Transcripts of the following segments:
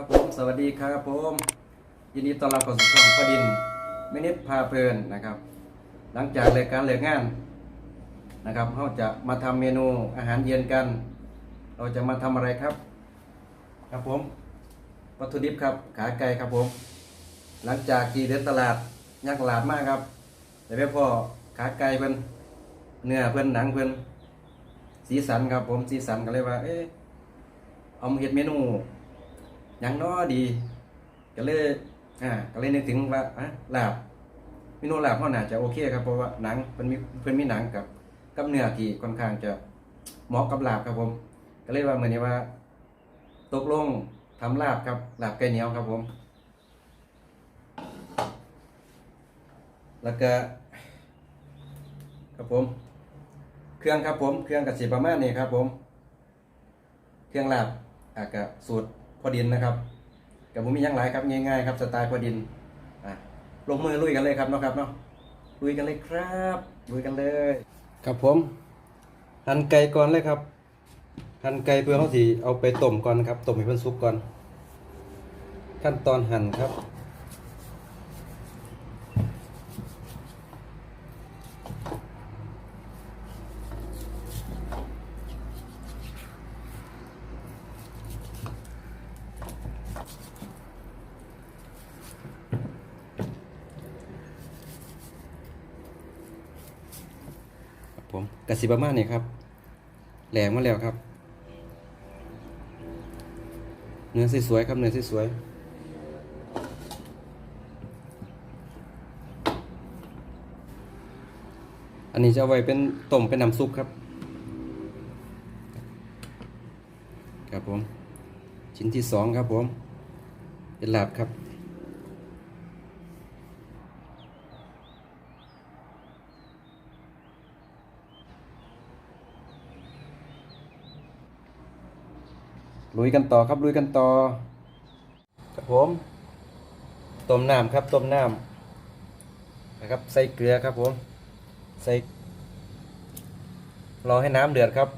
ครับผมสวัสดีครับผมยินดีต้อนรับเข้าสู่ช่องพอดินมินิพาเพลินนะครับ หลังจากเลิกการเลิกงานนะครับเราจะมาทำเมนูอาหารเย็นกัน เราจะมาทำอะไรครับ ครับผม วัตถุดิบครับขาไก่ครับผม หลังจากที่เดินตลาดยักตลาดมากครับแต่ไม่พอขาไก่เพิ่นเนื้อเพิ่นหนังเพิ่นสีสันครับผมสีสันก็เลยว่า เอ๊ะเอาเฮ็ดเมนู ยังน้อดี ก็เลยอ่าก็เลยนึกถึงว่าอะลาบเมนูลาบเขาน่าจะโอเคครับเพราะว่าหนังเพิ่นมีเพิ่นมีหนังกับกับเนื้อที่ค่อนข้างจะเหมาะกับลาบครับผม ก็เลยว่าเหมือนนี้ว่า ตกลงทำลาบครับลาบไก่เหนียวครับผม แล้วก็ครับผม เครื่องครับผม เครื่องกระสีประมาณนี้ครับผม เครื่องลาบอากะสูตร พอดินนะครับกับผมมียังหลายครับง่ายๆครับสไตล์พอดินลงมือลุยกันเลยครับเนาะครับเนาะลุยกันเลยครับลุยกันเลยครับผมหั่นไก่ก่อนเลยครับหั่นไก่เพื่อเขาสีเอาไปต้มก่อนครับต้มให้มันสุกก่อน ขั้นตอนหั่นครับ ครับผมกสิประมาณนี้ครับ แหลมมาแล้วครับ เนื้อสวยๆครับ เนื้อสวยๆอันนี้จะเอาไว้เป็นต้มเป็นน้ำซุปครับ ครับผม ชิ้นที่สองครับผม เป็นลาบครับ ลุยกันต่อครับลุยกันต่อครับผมต้มน้ำครับต้มน้ำนะครับใส่เกลือครับผมใส่รอให้น้ำเดือดครับ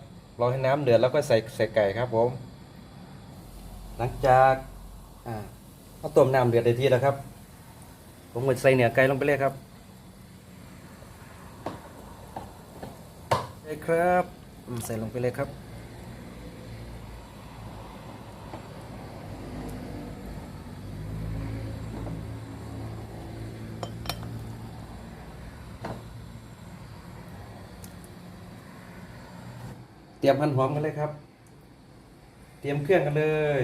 รอให้น้ำเดือดแล้วก็ใส่ใส่ไก่ครับผม หลังจากอ่าเอาต้มน้ำเดือดได้ทีแล้วครับ ผมก็ใส่เนื้อไก่ลงไปเลยครับใส่ครับใส่ลงไปเลยครับ เตรียมหั่นหอมกันเลยครับ เตรียมเครื่องกันเลย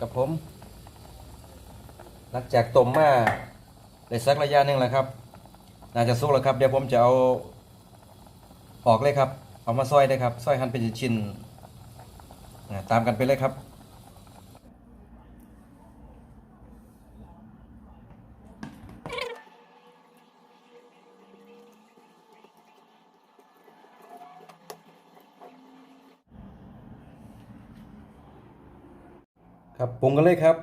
กับผม หลังจากต้มมาได้สักระยะหนึ่งแล้วครับ น่าจะสุกแล้วครับ เดี๋ยวผมจะเอาออกเลยครับ เอามาซอยได้ครับ ซอยหั่นเป็นชิ้นๆตามกันไปเลยครับ ครับปรุงกันเลยครับ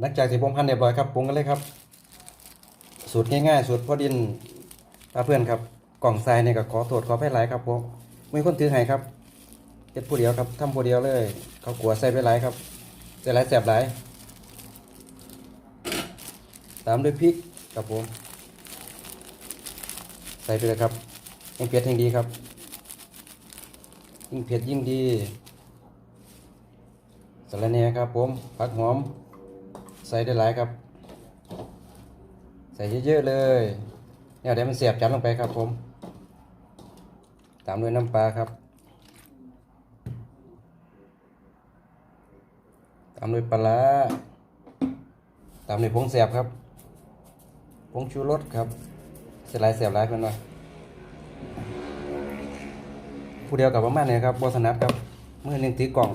หลังจากที่ผมพันเรียบร้อยครับปรุงกันเลยครับ สูตรง่ายๆ สูตรพอดินตาเพื่อนครับกล่องทรายเนี่ยก็ขอโทษขอแพ้หลายครับผมไมีคนถือให้ครับเก็ดผู้เดียวครับทำผู้เดียวเลย เขากลัวใส่ไปหลายครับใส่หลายแสบหลายตามด้วยพริกครับผมใส่ไปเลยครับยิ่งเผ็ดยิ่งดีครับยิ่งเผ็ดยิ่งดี สะระแหน่ครับผมผักหอม ใส่ได้หลายครับ ใส่เยอะๆเลยเนี่ยเดี๋ยวมันเสียบจัดลงไปครับผม ตามด้วยน้ำปลาครับ ตามด้วยปลาตามด้วยผงแสบครับผงชูรสครับเสียหลายเสียบหลายเพื่อนว่าผู้เดียวกับประมาณนี้ครับบอสนัดครับเมื่อหนึ่งตีกล่อง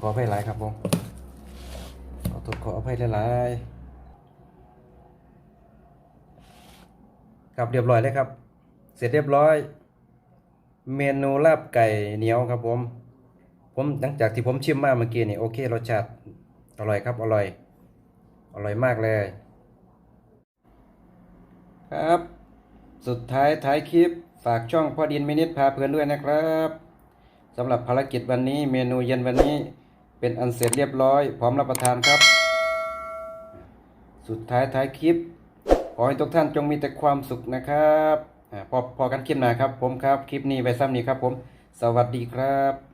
ขอตรวจขออภัยหลายครับผมขอตรวจขออภัยหลายๆครับเรียบร้อยเลยครับ เสร็จเรียบร้อย เมนูลาบไก่เหนียวครับผม ผมหลังจากที่ผมชิมมาเมื่อกี้นี่โอเครสชาติอร่อยครับอร่อยอร่อยมากเลยคครับ สุดท้ายท้ายคลิปฝากช่องพ่อดินมินิทพาเพลินด้วยนะครับสำหรับภารกิจวันนี้เมนูเย็นวันนี้ เป็นอันเสร็จเรียบร้อย พร้อมรับประทานครับ สุดท้ายท้ายคลิป ขอให้ทุกท่านจงมีแต่ความสุขนะครับพอพอกันคลิปหน้าครับผมครับ คลิปนี้ไว้ซ้ำนี้ครับผม สวัสดีครับ